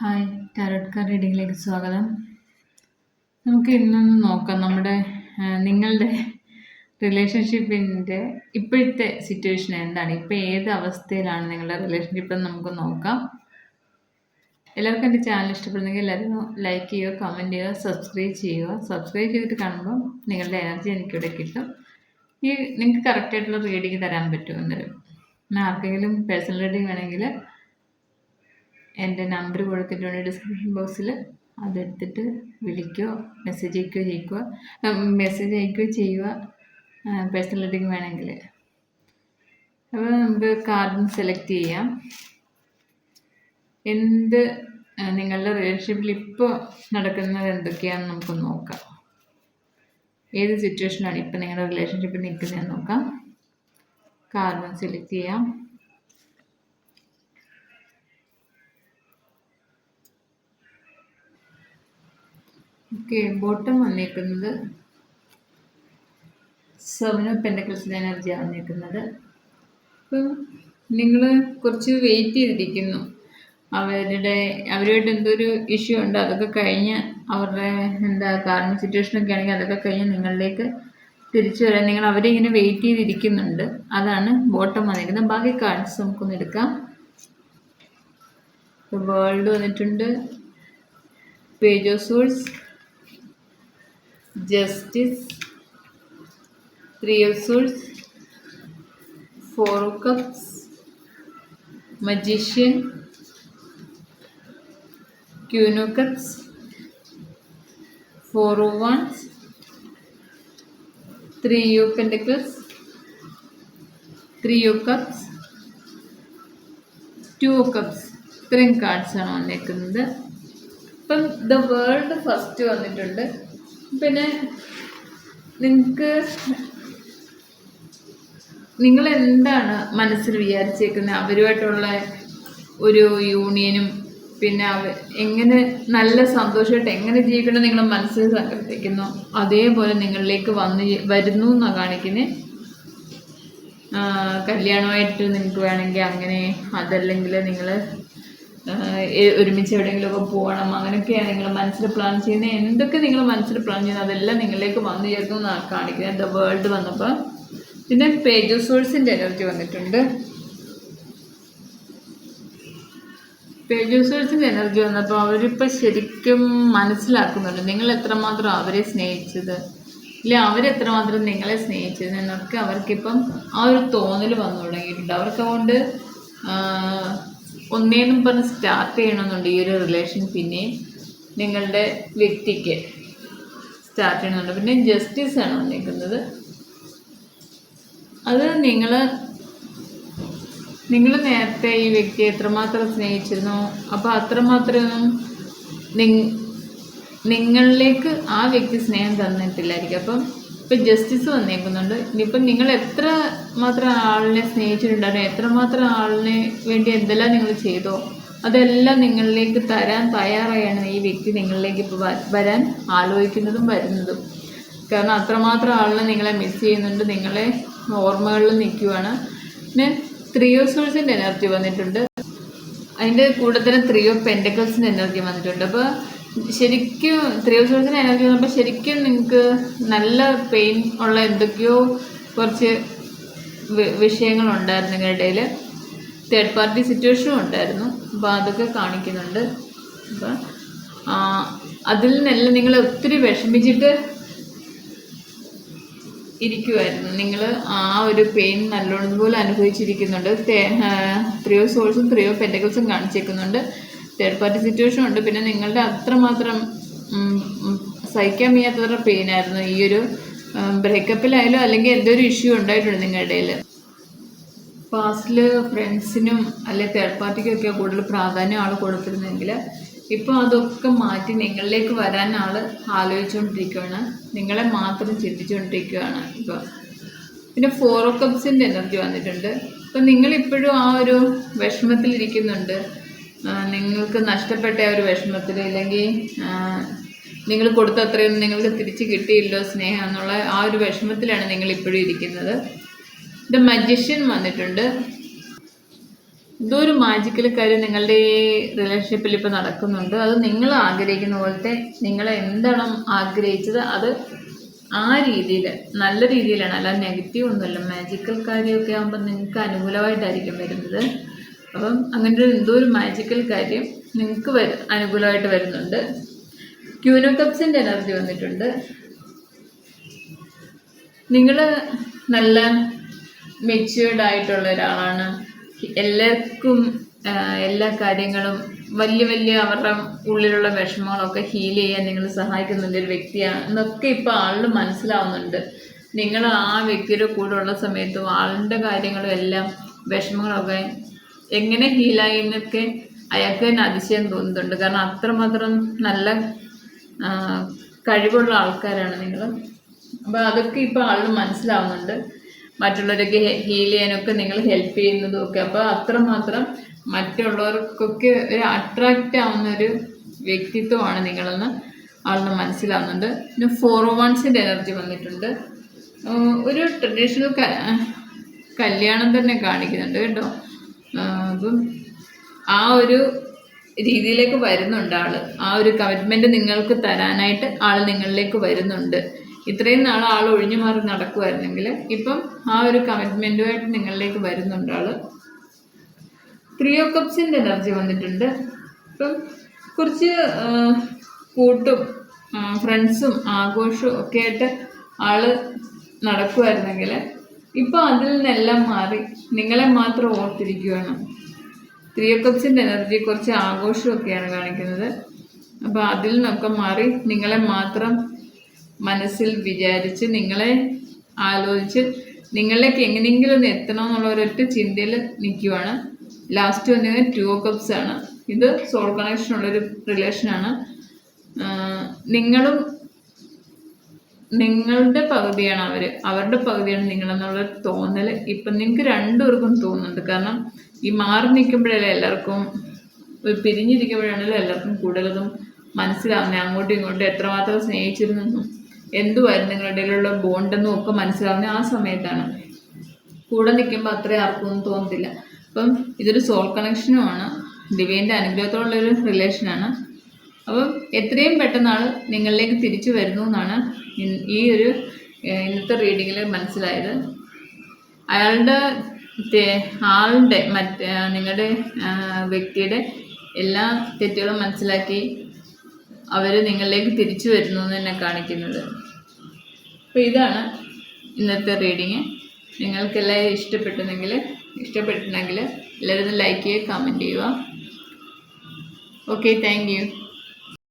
Hi tarot car റീഡിങ്ങിലേക്ക് സ്വാഗതം. നമുക്ക് ഇന്നൊന്ന് നോക്കാം നമ്മുടെ നിങ്ങളുടെ റിലേഷൻഷിപ്പിന്റെ ഇപ്പോഴത്തെ സിറ്റുവേഷൻ എന്താണ്? ഇപ്പോൾ ഏത് അവസ്ഥയിലാണ് നിങ്ങളുടെ റിലേഷൻഷിപ്പ് എന്ന് നമുക്ക് നോക്കാം. എല്ലാവർക്കും എന്റെ ചാനൽ ഇഷ്ടപ്പെടുന്നെങ്കിൽ എല്ലാവരും ലൈക്ക് ചെയ്യുക കമന്റ് ചെയ്യുക സബ്സ്ക്രൈബ് ചെയ്യുക. സബ്സ്ക്രൈബ് ചെയ്തിട്ട് കാണുമ്പോൾ നിങ്ങളുടെ എനർജി എനിക്കിവിടെ കിട്ടും. ഈ നിങ്ങൾക്ക് കറക്റ്റായിട്ടുള്ള റീഡിങ് തരാൻ പറ്റും. ആർക്കെങ്കിലും പേഴ്സണൽ റീഡിങ് വേണമെങ്കിൽ എന്റെ നമ്പർ കൊടുത്തിട്ടുണ്ട് ഡിസ്ക്രിപ്ഷൻ ബോക്സിൽ അതെടുത്തിട്ട് വിളിക്കുകയോ മെസ്സേജ് അയക്കുകയോ ചെയ്യിക്കുക മെസ്സേജ് അയക്കുകയോ ചെയ്യുക. പേഴ്സണൽ വേണമെങ്കിൽ. അപ്പോൾ നമുക്ക് കാർഡ് സെലക്ട് ചെയ്യാം. എന്ത് നിങ്ങളുടെ റിലേഷൻഷിപ്പിൽ ഇപ്പോൾ നടക്കുന്നത് എന്തൊക്കെയാണെന്ന് നമുക്ക് നോക്കാം. ഏത് സിറ്റുവേഷനാണ് ഇപ്പോൾ നിങ്ങളുടെ റിലേഷൻഷിപ്പിൽ നിൽക്കുന്നതെന്ന് നോക്കാം. കാർഡ് സെലക്ട് ചെയ്യാം. ഓക്കെ ബോട്ടം വന്നേക്കുന്നത് സെവൻ ഓഫ് പെൻഡക്കിൾസിന്റെ എനർജിയാണ് വന്നേക്കുന്നത്. അപ്പം നിങ്ങൾ കുറച്ച് വെയിറ്റ് ചെയ്തിരിക്കുന്നു. അവരുടെ അവരുമായിട്ട് എന്തോ ഒരു ഇഷ്യൂ ഉണ്ട് അതൊക്കെ കഴിഞ്ഞ് അവരുടെ എന്താ കാരണം സിറ്റുവേഷനൊക്കെ ആണെങ്കിൽ അതൊക്കെ കഴിഞ്ഞ് നിങ്ങളിലേക്ക് തിരിച്ചു വരാൻ നിങ്ങൾ അവരെ ഇങ്ങനെ വെയിറ്റ് ചെയ്തിരിക്കുന്നുണ്ട്. അതാണ് ബോട്ടം വന്നിരിക്കുന്നത് ബാക്കി കാർഡ്സ് നമുക്കൊന്ന് എടുക്കാം. വേൾഡ് വന്നിട്ടുണ്ട്. Page of swords justice three of swords four cups magician queen of cups four of wands three of pentacles three of cups two cups ഇത്രയും കാർഡ്സാണ് വന്നേക്കുന്നത്. ഇപ്പം ദ വേൾഡ് ഫസ്റ്റ് വന്നിട്ടുണ്ട്. പിന്നെ നിങ്ങൾക്ക് നിങ്ങൾ എന്താണ് മനസ്സിൽ വിചാരിച്ചേക്കുന്നത് അവരുമായിട്ടുള്ള ഒരു യൂണിയനും പിന്നെ അവ എങ്ങനെ നല്ല സന്തോഷമായിട്ട് എങ്ങനെ ജീവിക്കണം നിങ്ങൾ മനസ്സിൽ സങ്കല്പിക്കുന്നു അതേപോലെ നിങ്ങളിലേക്ക് വന്ന് വരുന്നു എന്നാണ് കാണിക്കുന്നത് കല്യാണമായിട്ട് നിങ്ങൾക്ക് വേണമെങ്കിൽ അങ്ങനെ അതല്ലെങ്കിൽ നിങ്ങൾ ഒരുമിച്ച് എവിടെയെങ്കിലുമൊക്കെ പോകണം. അങ്ങനെയൊക്കെയാണ് നിങ്ങൾ മനസ്സിൽ പ്ലാൻ ചെയ്യുന്നത്. എന്തൊക്കെ നിങ്ങൾ മനസ്സിൽ പ്ലാൻ ചെയ്യുന്നത് അതെല്ലാം നിങ്ങളിലേക്ക് വന്നു ചേർന്നു കാണിക്കുന്നത്. ദ വേൾഡ് വന്നപ്പോൾ പിന്നെ പേജ് സോഴ്സിന്റെ എനർജി വന്നിട്ടുണ്ട്. പേജ് സോഴ്സിന്റെ എനർജി വന്നപ്പോൾ അവരിപ്പോൾ ശരിക്കും മനസ്സിലാക്കുന്നുണ്ട്. നിങ്ങൾ എത്രമാത്രം അവരെ സ്നേഹിച്ചത്? ഇല്ല അവരെത്രമാത്രം നിങ്ങളെ സ്നേഹിച്ചത് എന്നൊക്കെ അവർക്കിപ്പം ആ ഒരു തോന്നൽ വന്നു തുടങ്ങിയിട്ടുണ്ട്. അവർക്ക് അതുകൊണ്ട് ഒന്നേന്നും പറഞ്ഞ് സ്റ്റാർട്ട് ചെയ്യണമെന്നുണ്ട് ഈ ഒരു റിലേഷൻ പിന്നെ നിങ്ങളുടെ വ്യക്തിക്ക് സ്റ്റാർട്ട് ചെയ്യണമെന്നുണ്ട്. പിന്നെ ജസ്റ്റിസ് ആണ് വന്നിരിക്കുന്നത്. അത് നിങ്ങൾ നിങ്ങൾ നേരത്തെ ഈ വ്യക്തിയെ എത്രമാത്രം സ്നേഹിച്ചിരുന്നു അപ്പോൾ അത്രമാത്രമൊന്നും നിങ്ങളിലേക്ക് ആ വ്യക്തി സ്നേഹം തന്നിട്ടില്ലായിരിക്കും. അപ്പം ഇപ്പം ജസ്റ്റിസ് വന്നേക്കുന്നുണ്ട്. ഇനിയിപ്പം നിങ്ങൾ എത്ര മാത്രം ആളിനെ സ്നേഹിച്ചിട്ടുണ്ടായിരുന്നു? എത്രമാത്രം ആളിനെ വേണ്ടി എന്തെല്ലാം നിങ്ങൾ ചെയ്തോ? അതെല്ലാം നിങ്ങളിലേക്ക് തരാൻ തയ്യാറായാണ് ഈ വ്യക്തി നിങ്ങളിലേക്ക് ഇപ്പോൾ വരാൻ ആലോചിക്കുന്നതും വരുന്നതും. കാരണം അത്രമാത്രം ആളിനെ നിങ്ങളെ മിസ് ചെയ്യുന്നുണ്ട്. നിങ്ങളെ ഓർമ്മകളിൽ നിൽക്കുവാണ്. പിന്നെ ത്രീ ഓഫ് സോഴ്സിന്റെ എനർജി വന്നിട്ടുണ്ട്. അതിന്റെ കൂടെ തന്നെ ത്രീ ഓഫ് പെൻഡക്കിൾസിന്റെ എനർജി വന്നിട്ടുണ്ട്. അപ്പോൾ ശരിക്കും ത്രീ ഓഫ് സോഴ്സിന്റെ എനർജി വന്നപ്പോൾ ശരിക്കും നിങ്ങൾക്ക് നല്ല പെയിൻ ഉള്ള എന്തൊക്കെയോ കുറച്ച് വിഷയങ്ങളുണ്ടായിരുന്നു ഇടയിൽ തേർഡ് പാർട്ടി സിറ്റുവേഷനും ഉണ്ടായിരുന്നു. അപ്പോൾ അതൊക്കെ കാണിക്കുന്നുണ്ട്. അപ്പം അതിൽ നിന്നെല്ലാം നിങ്ങൾ ഒത്തിരി വിഷമിച്ചിട്ട് ഇരിക്കുമായിരുന്നു നിങ്ങൾ ആ ഒരു പെയിൻ നല്ലോണം പോലെ അനുഭവിച്ചിരിക്കുന്നുണ്ട്. ത്രിയോ സോൾസും ത്രിയോ പെന്റകൾസും കാണിച്ചേക്കുന്നുണ്ട്. തേർഡ് പാർട്ടി സിറ്റുവേഷൻ ഉണ്ട്. പിന്നെ നിങ്ങളുടെ അത്രമാത്രം സഹിക്കാൻ വയ്യാത്തത്ര പെയിനായിരുന്നു ഈ ഒരു ബ്രേക്കപ്പിലായാലും അല്ലെങ്കിൽ എന്തൊരു ഇഷ്യൂ ഉണ്ടായിട്ടുണ്ട് നിങ്ങളുടെ ഇടയിൽ പാസ്റ്റിൽ ഫ്രണ്ട്സിനും അല്ലെങ്കിൽ തേർഡ് പാർട്ടിക്കൊക്കെ കൂടുതൽ പ്രാധാന്യം ആൾ കൊടുത്തിരുന്നെങ്കിൽ ഇപ്പോൾ അതൊക്കെ മാറ്റി നിങ്ങളിലേക്ക് വരാൻ ആൾ ആലോചിച്ചുകൊണ്ടിരിക്കുകയാണ് നിങ്ങളെ മാത്രം ചിന്തിച്ചുകൊണ്ടിരിക്കുകയാണ് ഇപ്പോൾ പിന്നെ ഫോർ ഓഫ് കപ്സിന്റെ എനർജി വന്നിട്ടുണ്ട്. അപ്പം നിങ്ങളിപ്പോഴും ആ ഒരു വിഷമത്തിലിരിക്കുന്നുണ്ട്. നിങ്ങൾക്ക് നഷ്ടപ്പെട്ട ഒരു വിഷമത്തിൽ ഇല്ലെങ്കിൽ നിങ്ങൾ കൊടുത്ത അത്രയൊന്നും നിങ്ങൾക്ക് തിരിച്ച് കിട്ടിയില്ലോ സ്നേഹം എന്നുള്ള ആ ഒരു വിഷമത്തിലാണ് നിങ്ങൾ ഇപ്പോഴും ഇരിക്കുന്നത്. ദ മജിഷ്യൻ വന്നിട്ടുണ്ട്. ഇതൊരു മാജിക്കൽ കാര്യം നിങ്ങളുടെ ഈ റിലേഷൻഷിപ്പിൽ ഇപ്പോൾ നടക്കുന്നുണ്ട്. അത് നിങ്ങൾ ആഗ്രഹിക്കുന്ന പോലത്തെ നിങ്ങൾ എന്താണ് ആഗ്രഹിച്ചത് അത് ആ രീതിയിൽ നല്ല രീതിയിലാണ്. അല്ല നെഗറ്റീവ് ഒന്നുമല്ല. മാജിക്കൽ കാര്യമൊക്കെ ആകുമ്പോൾ നിങ്ങൾക്ക് അനുകൂലമായിട്ടായിരിക്കും വരുന്നത്. അപ്പം അങ്ങനെ എന്തോ ഒരു മാജിക്കൽ കാര്യം നിങ്ങൾക്ക് വര അനുകൂലമായിട്ട് വരുന്നുണ്ട്. ക്യൂനോ കപ്സിന്റെ എനർജി വന്നിട്ടുണ്ട്. നിങ്ങൾ നല്ല മെച്യൂർഡ് ആയിട്ടുള്ള ഒരാളാണ്. എല്ലാവർക്കും എല്ലാ കാര്യങ്ങളും വലിയ വലിയ അവരുടെ ഉള്ളിലുള്ള വിഷമങ്ങളൊക്കെ ഹീൽ ചെയ്യാൻ നിങ്ങൾ സഹായിക്കുന്ന ഒരു വ്യക്തിയാണ് എന്നൊക്കെ ഇപ്പോൾ ആളിന് മനസ്സിലാവുന്നുണ്ട്. നിങ്ങൾ ആ വ്യക്തിയുടെ കൂടെ ഉള്ള സമയത്തും ആളിന്റെ കാര്യങ്ങളും എല്ലാം വിഷമങ്ങളൊക്കെ എങ്ങനെ ഹീലായി എന്നൊക്കെ അയാൾക്ക് തന്നെ അതിശയം തോന്നുന്നുണ്ട്. കാരണം അത്രമാത്രം നല്ല കഴിവുള്ള ആൾക്കാരാണ് നിങ്ങൾ. അപ്പോൾ അതൊക്കെ ഇപ്പോൾ ആളിന് മനസ്സിലാവുന്നുണ്ട്. മറ്റുള്ളവരൊക്കെ ഹീൽ ചെയ്യാനൊക്കെ നിങ്ങൾ ഹെൽപ്പ് ചെയ്യുന്നതും ഒക്കെ. അപ്പോൾ അത്രമാത്രം മറ്റുള്ളവർക്കൊക്കെ ഒരു അട്രാക്റ്റ് ആവുന്ന ഒരു വ്യക്തിത്വമാണ് നിങ്ങളെന്ന് ആളിന് മനസ്സിലാവുന്നുണ്ട്. പിന്നെ ഫോർ വൺസിന്റെ എനർജി വന്നിട്ടുണ്ട്. ഒരു ട്രഡീഷണൽ കല്യാണം തന്നെ കാണിക്കുന്നുണ്ട് കേട്ടോ. അപ്പം ആ ഒരു രീതിയിലേക്ക് വരുന്നുണ്ട് ആൾ. ആ ഒരു കമ്മിറ്റ്മെന്റ് നിങ്ങൾക്ക് തരാനായിട്ട് ആൾ നിങ്ങളിലേക്ക് വരുന്നുണ്ട്. ഇത്രയും നാൾ ആൾ ഒഴിഞ്ഞു മാറി നടക്കുമായിരുന്നെങ്കിൽ ഇപ്പം ആ ഒരു കമ്മിറ്റ്മെന്റുമായിട്ട് നിങ്ങളിലേക്ക് വരുന്നുണ്ട് ആൾ. ത്രീ ഓ കപ്സിന്റെ എനർജി വന്നിട്ടുണ്ട്. ഇപ്പം കുറച്ച് കൂട്ടും ഫ്രണ്ട്സും ആഘോഷവും ഒക്കെ ആയിട്ട് ആൾ നടക്കുമായിരുന്നെങ്കിൽ ഇപ്പം അതിൽ നിന്നെല്ലാം മാറി. നിങ്ങളെ മാത്രം ഓർത്തിരിക്കുകയാണ് ത്രീ എനർജി കുറച്ച് ആഘോഷമൊക്കെയാണ് കാണിക്കുന്നത്. അപ്പോൾ അതിൽ നിന്നൊക്കെ മാറി നിങ്ങളെ മാത്രം മനസ്സിൽ വിചാരിച്ച് നിങ്ങളെ ആലോചിച്ച് നിങ്ങളിലേക്ക് എങ്ങനെയെങ്കിലും ഒന്ന് എത്തണം എന്നുള്ള ഒരൊറ്റ ചിന്തയിൽ നിൽക്കുവാണ്. ലാസ്റ്റ് വന്നത് ടു കപ്സ് ആണ്. ഇത് സോൾ കണക്ഷൻ ഉള്ളൊരു റിലേഷനാണ് നിങ്ങളും നിങ്ങളുടെ പകുതിയാണ് അവർ അവരുടെ പകുതിയാണ് നിങ്ങളെന്നുള്ള തോന്നൽ ഇപ്പം നിങ്ങൾക്ക് രണ്ടുപേർക്കും തോന്നുന്നുണ്ട്. കാരണം ഈ മാറി നിൽക്കുമ്പോഴല്ലേ എല്ലാവർക്കും പിരിഞ്ഞിരിക്കുമ്പോഴാണല്ലോ എല്ലാവർക്കും കൂടുതലതും മനസ്സിലാവുന്നത്. അങ്ങോട്ടും ഇങ്ങോട്ടും എത്രമാത്രം സ്നേഹിച്ചിരുന്നെന്നും എന്തുമായിരുന്നു നിങ്ങളുടെ ഇടയിലുള്ള ബോണ്ടെന്നും ഒക്കെ മനസ്സിലാവുന്നത് ആ സമയത്താണ്. കൂടെ നിൽക്കുമ്പോൾ അത്രയും ആർക്കും തോന്നത്തില്ല. അപ്പം ഇതൊരു സോൾ കണക്ഷനുമാണ് ഡിവൈന്റെ അനുഗ്രഹത്തോടുള്ളൊരു റിലേഷനാണ്. അപ്പം എത്രയും പെട്ടെന്നാണ് നിങ്ങളിലേക്ക് തിരിച്ചു വരുന്നു എന്നാണ് ഈ ഒരു ഇന്നത്തെ റീഡിങ്ങിൽ മനസ്സിലായത്. അയാളുടെ ആളുടെ മറ്റേ നിങ്ങളുടെ വ്യക്തിയുടെ എല്ലാ തെറ്റുകളും മനസ്സിലാക്കി അവർ നിങ്ങളിലേക്ക് തിരിച്ചു വരുന്നു എന്ന് തന്നെ കാണിക്കുന്നത്. അപ്പോൾ ഇതാണ് ഇന്നത്തെ റീഡിങ്. നിങ്ങൾക്കെല്ലാം ഇഷ്ടപ്പെട്ടെങ്കിൽ ഇഷ്ടപ്പെട്ടിട്ടുണ്ടെങ്കിൽ എല്ലാവരും ലൈക്ക് ചെയ്യുക കമന്റ് ചെയ്യുക. Okay thank you